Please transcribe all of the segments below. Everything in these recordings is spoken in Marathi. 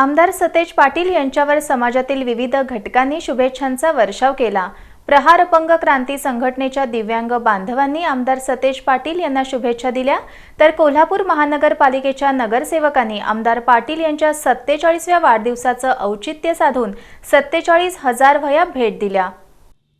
आमदार सतेज पाटील यांच्यावर समाजातील विविध घटकांनी शुभेच्छांचा वर्षाव केला. प्रहार अपंग क्रांती संघटनेच्या दिव्यांग बांधवांनी आमदार सतेज पाटील यांना शुभेच्छा दिल्या. तर कोल्हापूर महानगरपालिकेच्या नगरसेवकांनी आमदार पाटील यांच्या सत्तेचाळीसव्या वाढदिवसाचं औचित्य साधून सत्तेचाळीस हजार वह्या भेट दिल्या.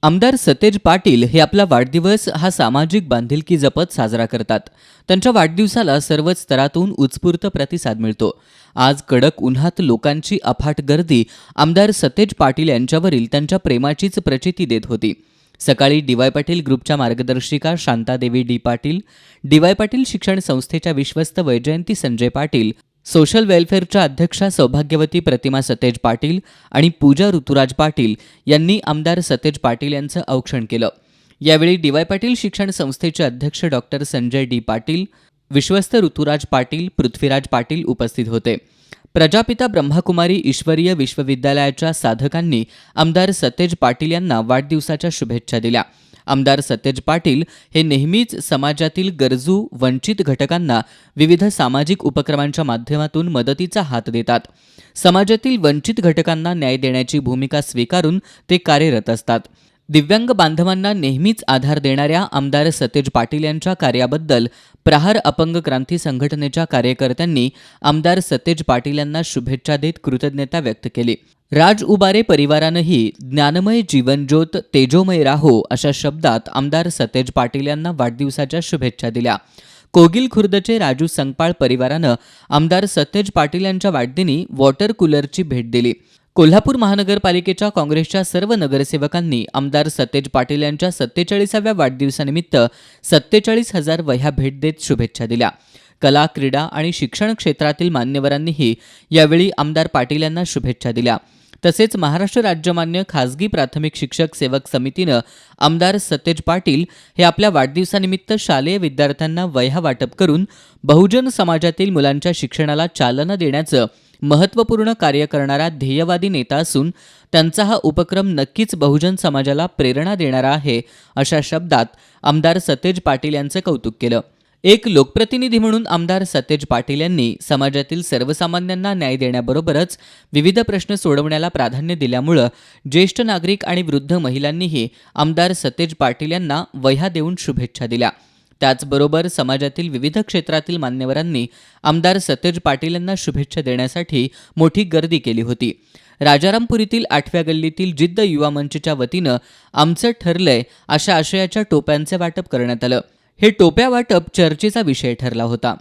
आमदार सतेज पाटील हे आपला वाढदिवस हा सामाजिक बांधिलकी जपत साजरा करतात. त्यांच्या वाढदिवसाला सर्वच स्तरातून उत्स्फूर्त प्रतिसाद मिळतो. आज कडक उन्हात लोकांची अफाट गर्दी आमदार सतेज पाटील यांच्यावरील त्यांच्या प्रेमाचीच प्रचिती देत होती. सकाळी डी वाय पाटील ग्रुपच्या मार्गदर्शिका Shantadevi D Patil D Y Patil शिक्षण संस्थेच्या विश्वस्त वैजयंती संजय पाटील सोशल वेलफेअरच्या अध्यक्षा सौभाग्यवती प्रतिमा सतेज पाटील आणि पूजा ऋतुराज पाटील यांनी आमदार सतेज पाटील यांचं औक्षण केलं. यावेळी डी वाय पाटील शिक्षण संस्थेचे अध्यक्ष डॉक्टर संजय डी पाटील विश्वस्त ऋतुराज पाटील पृथ्वीराज पाटील उपस्थित होते. प्रजापिता ब्रह्माकुमारी ईश्वरीय विश्वविद्यालयाच्या साधकांनी आमदार सतेज पाटील यांना वाढदिवसाच्या शुभेच्छा दिल्या. आमदार सतेज पाटील हे नेहमीच समाजातील गरजू वंचित घटकांना विविध सामाजिक उपक्रमांच्या माध्यमातून मदतीचा हात देतात. समाजातील वंचित घटकांना न्याय देण्याची भूमिका स्वीकारून ते कार्यरत असतात. दिव्यांग बांधवांना नेहमीच आधार देणाऱ्या आमदार सतेज पाटील यांच्या कार्याबद्दल प्रहार अपंग क्रांती संघटनेच्या कार्यकर्त्यांनी आमदार सतेज पाटील यांना शुभेच्छा देत कृतज्ञता व्यक्त केली. राज उबारे परिवारानंही ज्ञानमय जीवनज्योत तेजोमय राहो अशा शब्दात आमदार सतेज पाटील यांना वाढदिवसाच्या शुभेच्छा दिल्या. कोगिल खुर्दचे राजू संगपाळ परिवारानं आमदार सतेज पाटील यांच्या वाढदिनी वॉटर कूलरची भेट दिली. कोल्हापूर महानगरपालिकेच्या काँग्रेसच्या सर्व नगरसेवकांनी आमदार सतेज पाटील यांच्या सत्तेचाळीसाव्या वाढदिवसानिमित्त सत्तेचाळीस हजार वह्या भेट देत शुभेच्छा दिल्या. कला क्रीडा आणि शिक्षण क्षेत्रातील मान्यवरांनीही यावेळी आमदार पाटील यांना शुभेच्छा दिल्या. तसेच महाराष्ट्र राज्यमान्य खासगी प्राथमिक शिक्षक सेवक समितीनं आमदार सतेज पाटील हे आपल्या वाढदिवसानिमित्त शालेय विद्यार्थ्यांना वह्या वाटप करून बहुजन समाजातील मुलांच्या शिक्षणाला चालना देण्याचं महत्त्वपूर्ण कार्य करणारा ध्येयवादी नेता असून त्यांचा हा उपक्रम नक्कीच बहुजन समाजाला प्रेरणा देणारा आहे अशा शब्दात आमदार सतेज पाटील यांचं कौतुक केलं. एक लोकप्रतिनिधी म्हणून आमदार सतेज पाटील यांनी समाजातील सर्वसामान्यांना न्याय देण्याबरोबरच विविध प्रश्न सोडवण्याला प्राधान्य दिल्यामुळं ज्येष्ठ नागरिक आणि वृद्ध महिलांनीही आमदार सतेज पाटील यांना वह्या देऊन शुभेच्छा दिल्या. त्याचबरोबर समाजातील विविध क्षेत्रातील मान्यवरांनी आमदार सतेज पाटील यांना शुभेच्छा देण्यासाठी मोठी गर्दी केली होती. राजारामपुरीतील आठव्या गल्लीतील जिद्द युवा मंचच्या वतीनं आमचं ठरलंय अशा आशयाच्या टोप्यांचे वाटप करण्यात आलं. हे टोप्या वाटप चर्चेचा विषय ठरला होता.